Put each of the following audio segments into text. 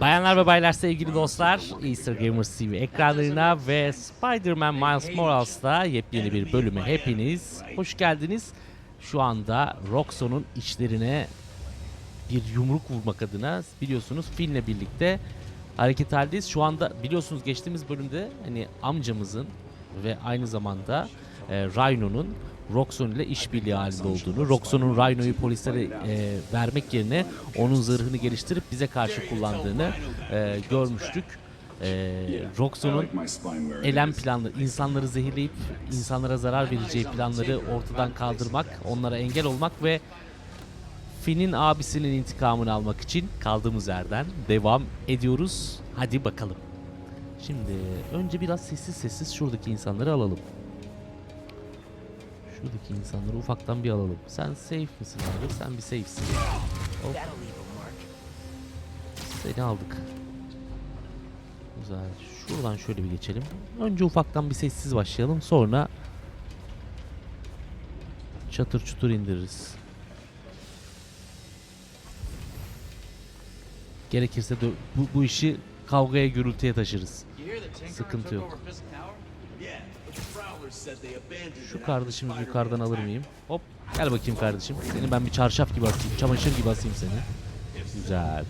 Bayanlar ve baylar sevgili dostlar Easter Gamers TV ekranlarına ve Spider-Man Miles Morales'ta yepyeni bir bölüme hepiniz hoş geldiniz. Şu anda Roxxon'un içlerine bir yumruk vurmak adına biliyorsunuz Finn'le birlikte hareket haldeyiz. Şu anda biliyorsunuz geçtiğimiz bölümde hani amcamızın ve aynı zamanda e, Rhino'nun Roxxon ile işbirliği halinde olduğunu, Roxxon'un Rhino'yu polislere e, vermek yerine onun zırhını geliştirip bize karşı kullandığını e, görmüştük. E, Roxxon'un elem planları, insanları zehirleyip insanlara zarar vereceği planları ortadan kaldırmak, onlara engel olmak ve Finn'in abisinin intikamını almak için kaldığımız yerden devam ediyoruz. Hadi bakalım. Şimdi önce biraz sessiz sessiz şuradaki insanları alalım. Şuradaki insanları ufaktan bir alalım. Sen safe misin abi? Sen bir safe'sin. Hop. Seni aldık. Güzel. Şuradan şöyle bir geçelim. Önce ufaktan bir sessiz başlayalım. Sonra çatır çutur indiririz. Gerekirse de bu, bu işi kavgaya gürültüye taşırız. Sıkıntı yok. Şu kardeşimi yukarıdan alır mıyım? Hop gel bakayım kardeşim. Seni ben bir çarşaf gibi asayım. Çamaşır gibi asayım seni. Güzel.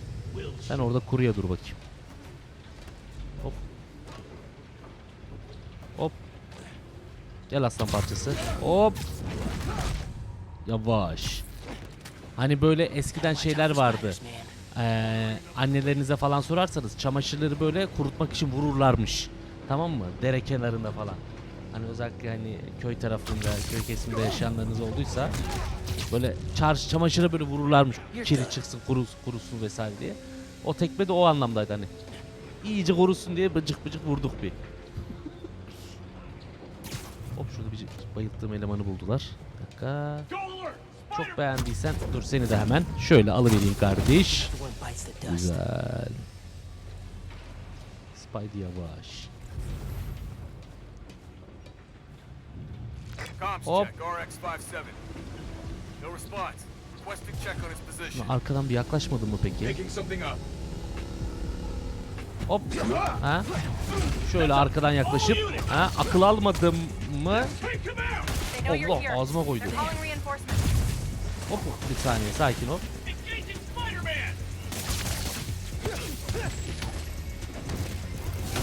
Sen orada kuruya dur bakayım. Hop. Hop. Gel aslan parçası. Hop. Yavaş. Hani böyle eskiden şeyler vardı. Ee, annelerinize falan sorarsanız çamaşırları böyle kurutmak için vururlarmış. Tamam mı? Dere kenarında falan. Hani özellikle hani köy tarafında, köy kesiminde yaşayanlarınız olduysa böyle çarşı çamaşıra böyle vururlarmış. Kiri çıksın, kurusun, kurusun vesaire diye. O tekme de o anlamdaydı hani. İyice kurusun diye bıcık bıcık vurduk bir. Hop şurada bir bayılttığım elemanı buldular. Bir dakika. Çok beğendiysen dur seni de hemen şöyle alıvereyim kardeş. Güzel. Spidey yavaş. Position. Ulan Arkadan bir yaklaşmadın mı peki? Picking something up. Hop. Ha? Şöyle arkadan yaklaşıp ha? akıl almadım mı? Allah, ağzıma koydu. Hop bir saniye sakin ol.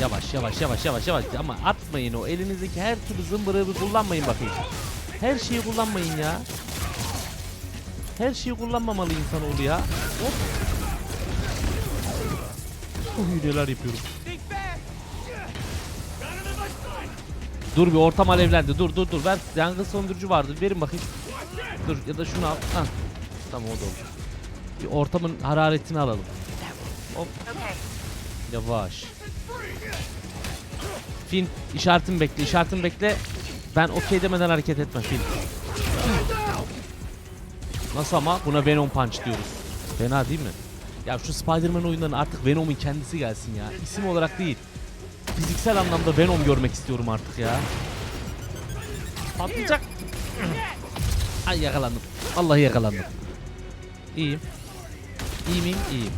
Yavaş yavaş yavaş yavaş yavaş ama atmayın o elinizdeki her türlü zımbırığı kullanmayın bakayım. Her şeyi kullanmayın ya. Her şeyi kullanmamalı insanoğlu ya. Hop. Uy neler yapıyorum. Dur bir ortam alevlendi. Dur dur dur. Ver yangın söndürücü vardı. Verin bakayım. Dur ya da şunu al. Hah. Tamam o da oldu. Bir ortamın hararetini alalım. Hop yavaş. Fin işaretimi bekle, işaretimi bekle. Ben okey demeden hareket etme Fin. Nasıl ama? Buna Venom Punch diyoruz. Fena değil mi? Ya şu Spider-Man oyunlarının artık Venom'un kendisi gelsin ya. İsim olarak değil. Fiziksel anlamda Venom görmek istiyorum artık ya. Patlayacak. Ay yakalandım. Vallahi yakalandım. İyiyim. İyi miyim? İyiyim.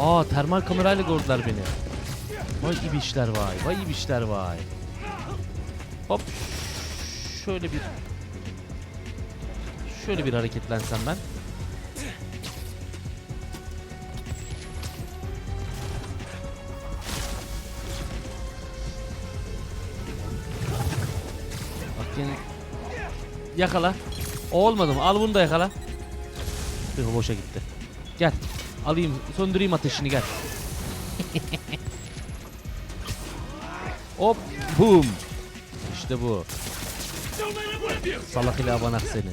Aa termal kamerayla gördüler beni. Vay ibişler vay. Vay ibişler vay. Hop. Şöyle bir Şöyle bir hareketlensem ben. Bak Yakala. O olmadı mı? Al bunu da yakala. Tüh boşa gitti. Gel. Alayım, söndüreyim ateşini gel. Hop, boom. İşte bu. Salak ile abanak seni.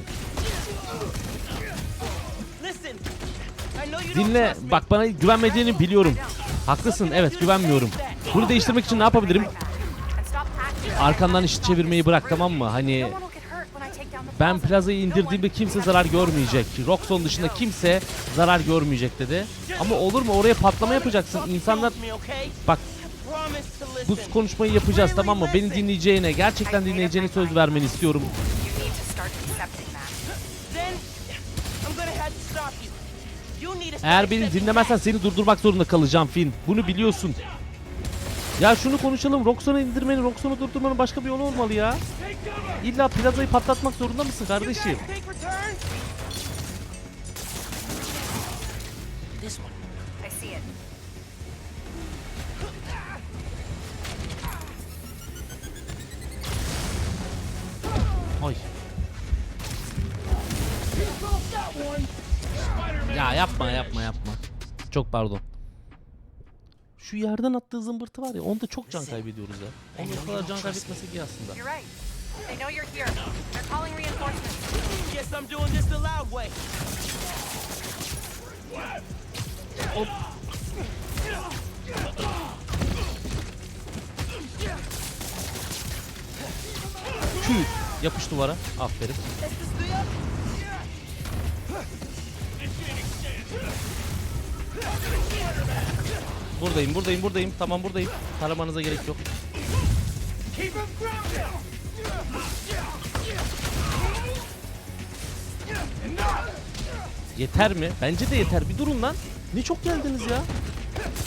Dinle, bak bana güvenmediğini biliyorum. Haklısın, evet güvenmiyorum. Bunu değiştirmek için ne yapabilirim? Arkandan iş çevirmeyi bırak tamam mı? Hani ben plaza. plazayı indirdiğimde kimse zarar görmeyecek. Roxxon dışında kimse zarar görmeyecek dedi. Ama olur mu? Oraya patlama yapacaksın. İnsanlar bak bu konuşmayı yapacağız tamam mı? Beni dinleyeceğine, gerçekten dinleyeceğine söz vermeni istiyorum. Eğer beni dinlemezsen seni durdurmak zorunda kalacağım Finn. Bunu biliyorsun. Ya şunu konuşalım. Roxanne'ı indirmenin, Roxanne'ı durdurmanın başka bir yolu olmalı ya. İlla plazayı patlatmak zorunda mısın kardeşim? Ay. Ya yapma yapma yapma. Çok pardon. Şu yerden attığı zımbırtı var ya onda çok can kaybediyoruz ya. Onda o kadar can kaybetmesek iyi aslında. They know you're here. They're calling reinforcements. Guess I'm doing this the loud way. Küt. Yapış duvara. Aferin. Buradayım, buradayım, buradayım. Tamam buradayım. Taramanıza gerek yok. Yeter mi? Bence de yeter. Bir durun lan. Ne çok geldiniz ya.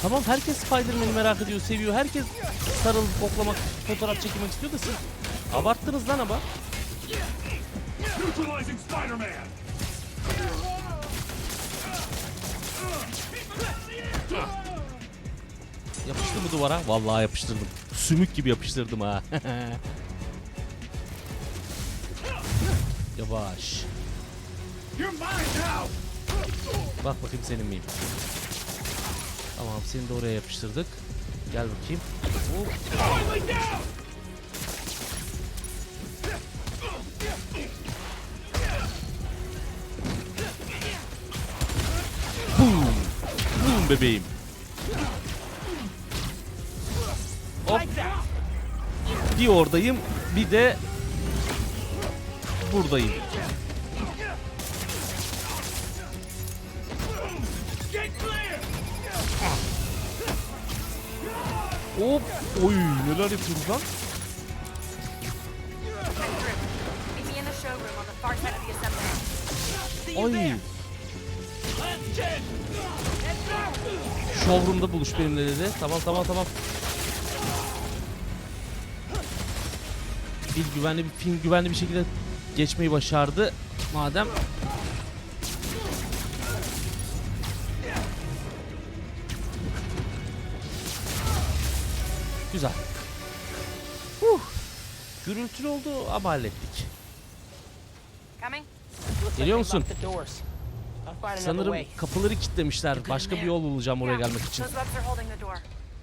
Tamam herkes Spider-Man'i merak ediyor, seviyor. Herkes sarılıp koklamak, fotoğraf çekilmek istiyor da siz abarttınız lan ama. Yapıştı mı duvara? Vallahi yapıştırdım. Sümük gibi yapıştırdım ha. Yavaş. Bak bakayım senin miyim? Tamam seni de oraya yapıştırdık. Gel bakayım. Hop. Boom. Boom bebeğim. Bir oradayım, bir de buradayım. Hop. Oy neler yapıyoruz lan? Ay. Showroom'da buluş benimle dedi. Tamam tamam tamam. Bir güvenli bir film güvenli bir şekilde geçmeyi başardı. Madem Güzel. Huh. Gürültülü oldu ama hallettik. Geliyor musun? Sanırım kapıları kilitlemişler. Başka bir yol bulacağım oraya gelmek için.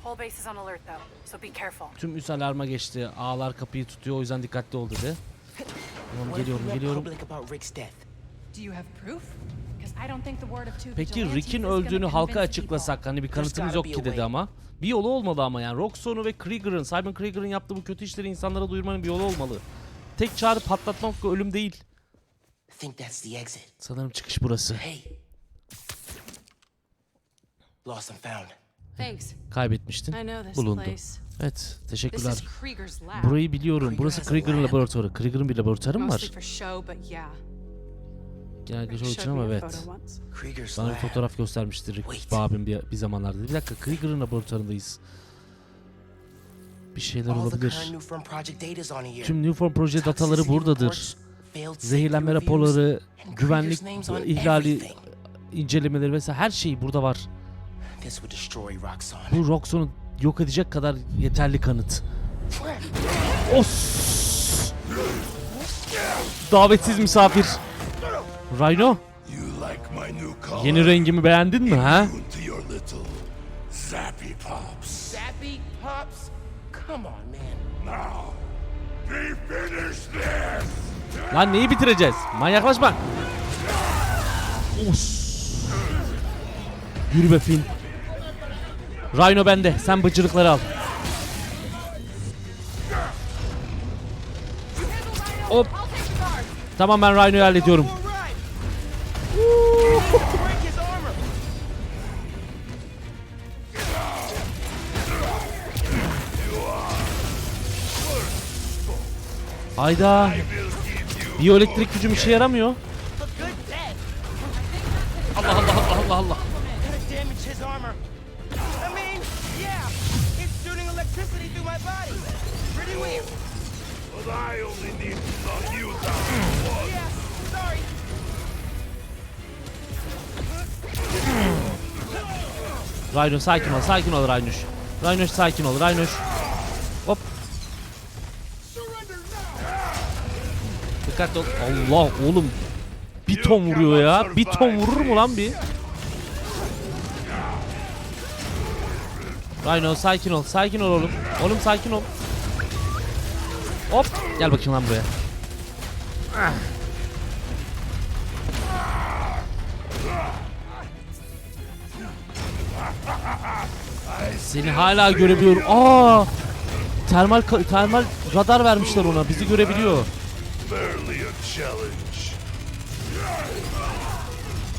Whole base is on alert though, so be careful. Tüm üst alarma geçti. Ağlar kapıyı tutuyor o yüzden dikkatli ol dedi. Tamam geliyorum geliyorum. Do you have proof? Because I don't think the word of two Peki Rick'in öldüğünü halka açıklasak hani bir kanıtımız yok ki dedi ama. Bir yolu olmalı ama yani Roxon'u ve Krieger'ın, Simon Krieger'ın yaptığı bu kötü işleri insanlara duyurmanın bir yolu olmalı. Tek çağrı patlatmak ölüm değil. I think that's the exit. Sanırım çıkış burası. Hey. Lost and found. Kaybetmiştin. I know this Bulundu. place. Evet, This teşekkürler. is Krieger's lab. Burayı biliyorum. Burası Krieger'ın lab. laboratuvarı. Krieger'ın bir laboratuvarı mı var? Rick show için ama evet. Bana bir lab. fotoğraf göstermişti Rick abim bir, bir zamanlarda. Bir dakika Krieger'ın laboratuvarındayız. Bir şeyler olabilir. Tüm Newform proje dataları buradadır. Zehirlenme raporları, güvenlik ihlali incelemeleri vesaire her şey burada var. Bu Roxxon'u yok edecek kadar yeterli kanıt. Os! Davetsiz misafir. Rhino, You like my new color? yeni rengimi beğendin mi ha? To your little zappy pops. Zappy Pops? Come on, man. Now, we finish this. Lan neyi bitireceğiz? Manyaklaşma. Os. Yürü be Finn. Rhino bende. Sen bıcırıkları al. Hop. Tamam ben Rhino'yu hallediyorum. Hayda. Biyoelektrik gücüm işe yaramıyor. Rhino sakin ol, sakin ol Rhinoş. Rhinoş sakin ol, Rhinoş. Hop. Dikkatli ol. Allah oğlum. Bir ton vuruyor ya. Bir ton vurur mu lan bir? Rhino sakin ol, sakin ol oğlum. Oğlum sakin ol. Hop. Gel bakayım lan buraya. Seni hala görebiliyorum. Aa! Termal termal radar vermişler ona. Bizi görebiliyor.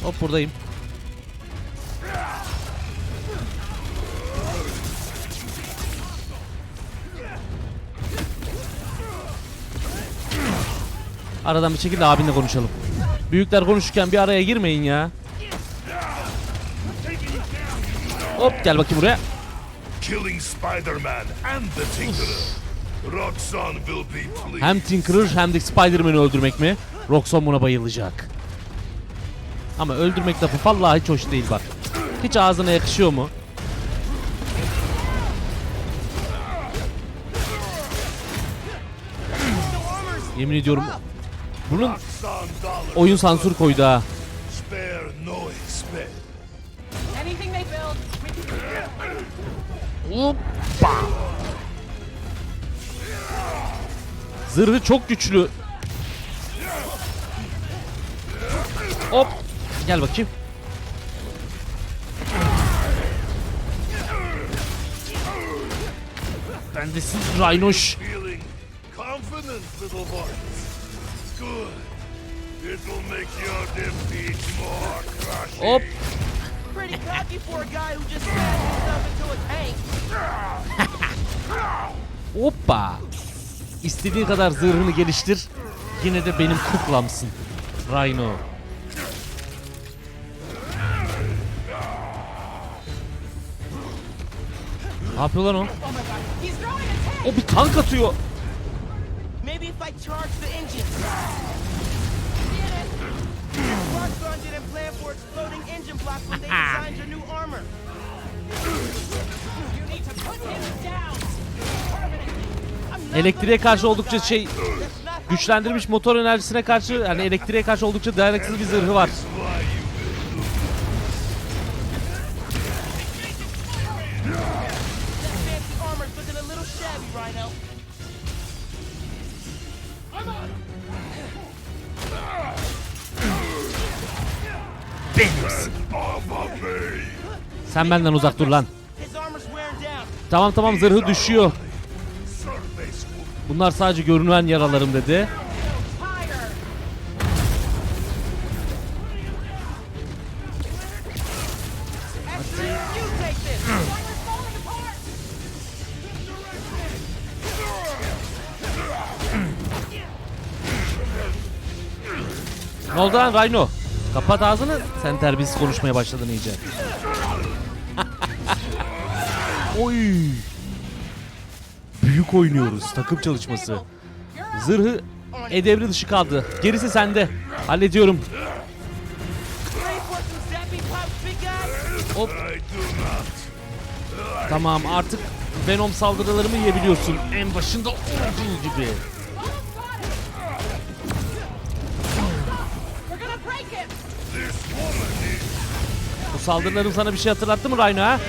Hop buradayım. Aradan bir şekilde abinle konuşalım. Büyükler konuşurken bir araya girmeyin ya. Hop gel bakayım buraya. Killing Spider-Man and the Tinkerer. Roxxon will be pleased. Hem Tinkerer hem de Spider-Man'i öldürmek mi? Roxxon buna bayılacak. Ama öldürmek lafı vallahi hiç hoş değil bak. Hiç ağzına yakışıyor mu? Yemin ediyorum bunun oyun sansür koydu ha. Hoppa. Zırhı çok güçlü. Hop. Gel bakayım. Rhinoş. Your defeat more crushing. Hop. Pretty cocky for a guy who just smashed himself into a tank. Hoppa. İstediğin kadar zırhını geliştir. Yine de benim kuklamsın. Rhino. Ne yapıyor lan o? Tank! O bir tank atıyor. Maybe if I charge the engine. Roxxon didn't plan for exploding engine blocks when they designed your new armor. You need to put him down! Permanently! Elektriğe karşı oldukça şey güçlendirilmiş motor enerjisine karşı yani elektriğe karşı oldukça dayanıksız bir zırhı var. Bay. Sen benden uzak dur lan. Tamam tamam zırhı düşüyor. Bunlar sadece görünen yaralarım dedi. Ne oldu lan Rhino? Kapat ağzını. Sen terbiyesiz konuşmaya başladın iyice. Oy. Büyük oynuyoruz. Takım çalışması. Zırhı edevri dışı kaldı. Gerisi sende. Hallediyorum. Hop. Tamam artık Venom saldırılarımı yiyebiliyorsun. En başında olduğu gibi. Bu saldırılarım sana bir şey hatırlattı mı Rhino ha?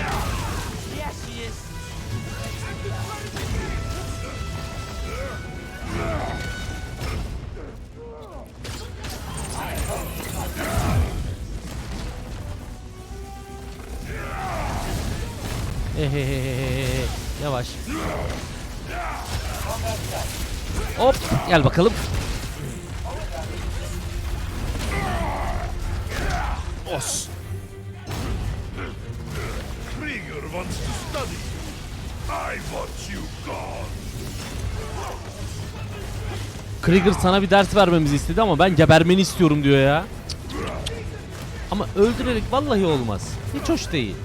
Yavaş. Hop gel bakalım. Os. Wants to study. I want you gone. Krieger sana bir ders vermemizi istedi ama ben gebermeni istiyorum diyor ya. Ama öldürerek vallahi olmaz. Hiç hoş değil.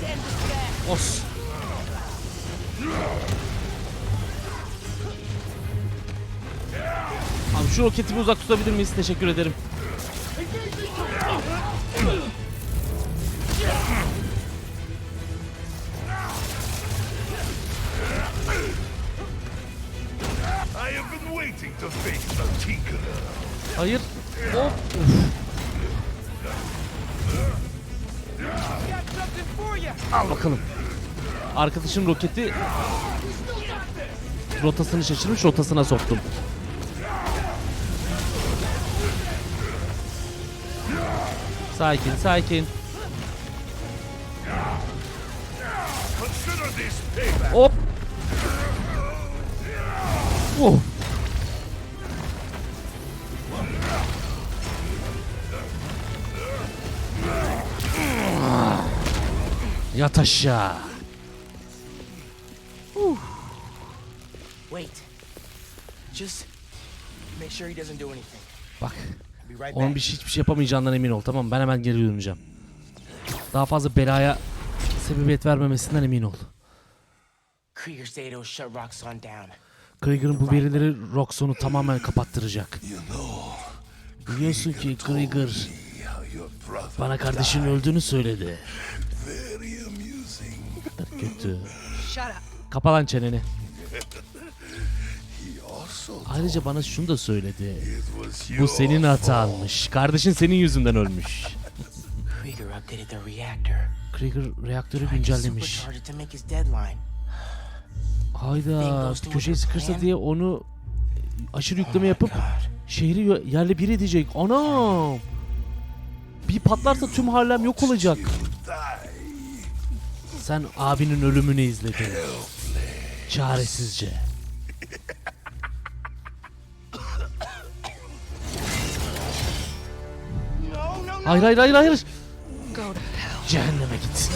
To end this fast. Os. Abi şu roketimi uzak tutabilir miyiz? Teşekkür ederim. Hayır. Hop. Al bakalım. Arkadaşım roketi rotasını şaşırmış rotasına soktum. Sakin sakin. Hop. Oh. Yat aşağı. Wait. Just make sure he doesn't do anything. Bak. Onun bir şey, hiçbir şey yapamayacağından emin ol tamam mı? Ben hemen geri döneceğim. Daha fazla belaya sebebiyet vermemesinden emin ol. Krieger said it'll shut Roxxon down. Krieger'ın bu verileri Roxxon'u tamamen kapattıracak. Biliyorsun ki Krieger bana kardeşinin öldüğünü söyledi. Kötü. Kapa lan çeneni. Ayrıca bana şunu da söyledi. Bu senin hatanmış. Kardeşin senin yüzünden ölmüş. Krieger reaktörü güncellemiş. Hayda köşeyi sıkırsa diye onu aşırı yükleme yapıp Oh şehri yerle bir edecek. Anam. Bir patlarsa tüm Harlem yok olacak. Sen abinin ölümünü izledin. Çaresizce. Hayır hayır hayır hayır. Cehenneme git.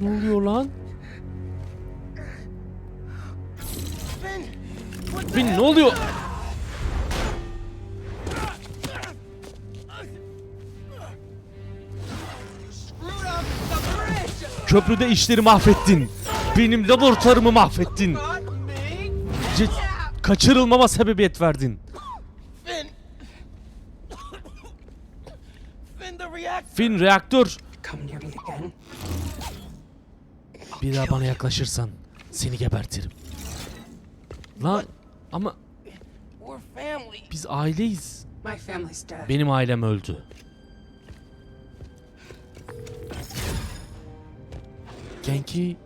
Ne oluyor lan? Hell? ne oluyor? Köprüde işleri mahvettin. Benim laboratuvarımı mahvettin. Ce- kaçırılmama sebebiyet verdin. Finn. Reaktör. Bir daha bana yaklaşırsan seni gebertirim. Lan ama We're family. biz aileyiz. Benim ailem öldü. Genki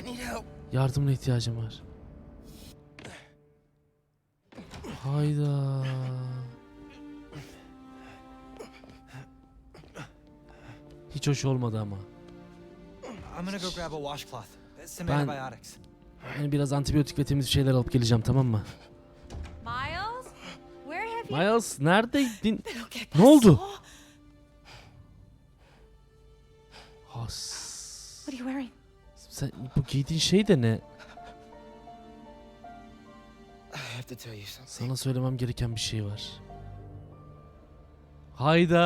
I need help. yardımına ihtiyacım var. Hayda. Hiç hoş olmadı ama. I'm gonna go grab a washcloth. Some Ben-. Yani biraz antibiyotik ve temiz bir şeyler alıp geleceğim tamam mı? Miles? Where have you Miles neredeydin? Ne oldu? Has. What are you wearing? Sen bu giydiğin şey de ne? I have to tell you something. Sana söylemem gereken bir şey var. Hayda!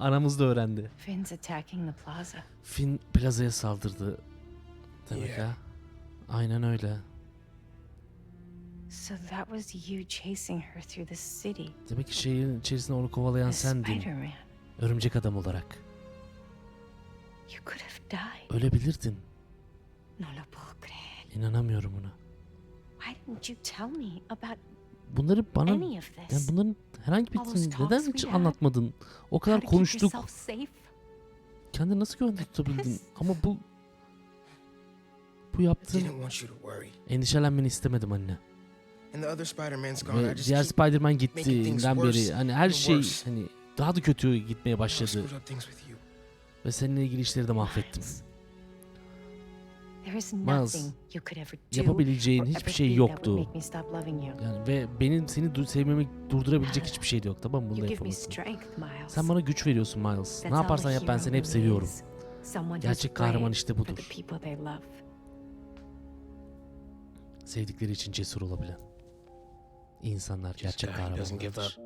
Anamız da öğrendi. Finn's attacking the plaza. Finn plazaya saldırdı. Demek ha? Aynen öyle. So that was you chasing her through the city. Demek ki şehrin içerisinde onu kovalayan sendin. Örümcek adam olarak. You could have died. Ölebilirdin. No lo puedo creer. İnanamıyorum buna. Why didn't you tell me about Bunları bana... Yani bunların herhangi birisini neden hiç anlatmadın? O kadar konuştuk. kendini nasıl güvende tutabildin? Ama bu bu yaptığın endişelenmeni istemedim anne. Ve diğer Spider-Man gittiğinden beri hani her şey hani daha da kötü gitmeye başladı ve seninle ilgili işleri de mahvettim. Miles, Yapabileceğin hiçbir şey yoktu. Yani ve benim seni du- sevmemi durdurabilecek hiçbir şey de yok tamam mı? Bunu da yapamazsın. Sen bana güç veriyorsun Miles. Ne yaparsan yap ben seni hep seviyorum. Gerçek kahraman işte budur. Sevdikleri için cesur olabilen. İnsanlar gerçek kahramanlardır.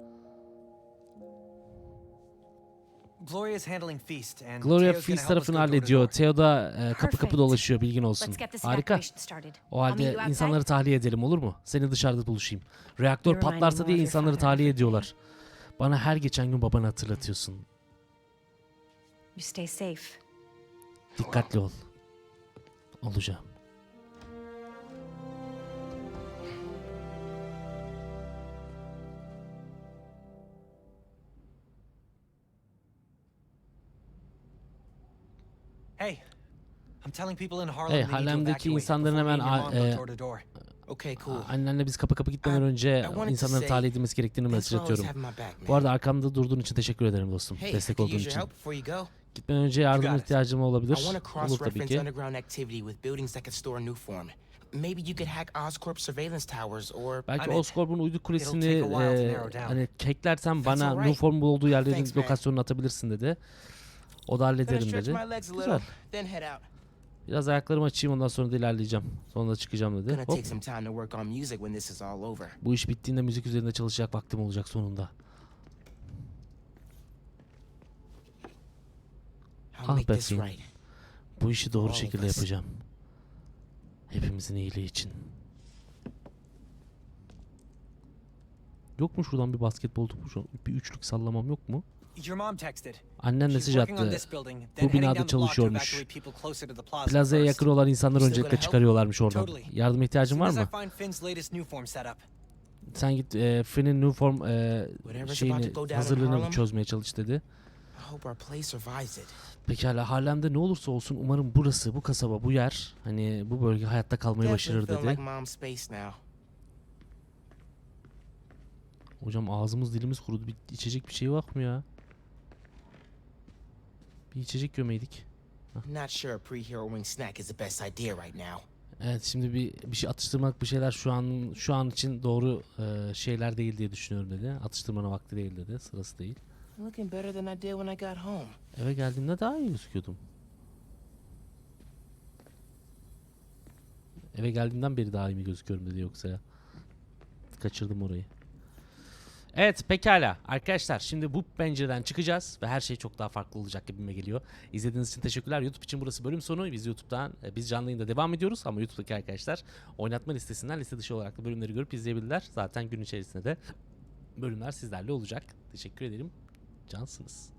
Gloria Feast tarafını hallediyor. Theo da e, kapı kapı dolaşıyor bilgin olsun. Harika. O halde insanları tahliye edelim olur mu? Seni dışarıda buluşayım. Reaktör patlarsa diye insanları tahliye ediyorlar. Bana her geçen gün babanı hatırlatıyorsun. Dikkatli ol. Olacağım. Hey, I'm telling people in Harlem Hey, Harlem'deki insanların hemen e. Okay, cool. Annenle biz kapı kapı gitmeden önce insanların tahliye edilmesi gerektiğini mesaj always atıyorum. having my back, Bu arada arkamda durduğun için teşekkür ederim dostum. Hey, Destek olduğun için. Gitmeden önce it. ihtiyacım olabilir. Olur tabii ki. Belki. Oscorp'un uydu kulesini e, hani hacklersen bana alright. Newform olduğu yerlerin lokasyonunu atabilirsin dedi. O da hallederim dedi. Güzel. Biraz ayaklarımı açayım ondan sonra da ilerleyeceğim. Sonra da çıkacağım dedi. Hop. Bu iş bittiğinde müzik üzerinde çalışacak vaktim olacak sonunda. Ah be Finn. Bu işi doğru şekilde yapacağım. Hepimizin iyiliği için. Yok mu şuradan bir basketbol topu bir üçlük sallamam yok mu? Your mom texted. Annen She's mesaj attı. Bu binada çalışıyormuş. Plazaya yakın olan insanları öncelikle çıkarıyorlarmış oradan. Yardıma ihtiyacın var mı? Sen git e, Finn'in new form e, şeyini hazırlığını çözmeye çalış dedi. Pekala Harlem'de ne olursa olsun umarım burası, bu kasaba, bu yer hani bu bölge hayatta kalmayı başarır dedi. Hocam ağzımız dilimiz kurudu. Bir içecek bir şey var mı ya? Bir içecek gömeydik. Not sure pre-hero wing snack is the best idea right now. Evet şimdi bir bir şey atıştırmak bir şeyler şu an şu an için doğru e, şeyler değil diye düşünüyorum dedi. Atıştırmanın vakti değil dedi. Sırası değil. Looking better than I did when I got home. Eve geldiğimde daha iyi gözüküyordum. Eve geldiğimden beri daha iyi mi gözüküyorum dedi yoksa ya. Kaçırdım orayı. Evet pekala arkadaşlar şimdi bu pencereden çıkacağız ve her şey çok daha farklı olacak gibime geliyor. İzlediğiniz için teşekkürler. YouTube için burası bölüm sonu. Biz YouTube'dan e, biz canlı yayında devam ediyoruz ama YouTube'daki arkadaşlar oynatma listesinden liste dışı olarak da bölümleri görüp izleyebilirler. Zaten gün içerisinde de bölümler sizlerle olacak. Teşekkür ederim. Cansınız.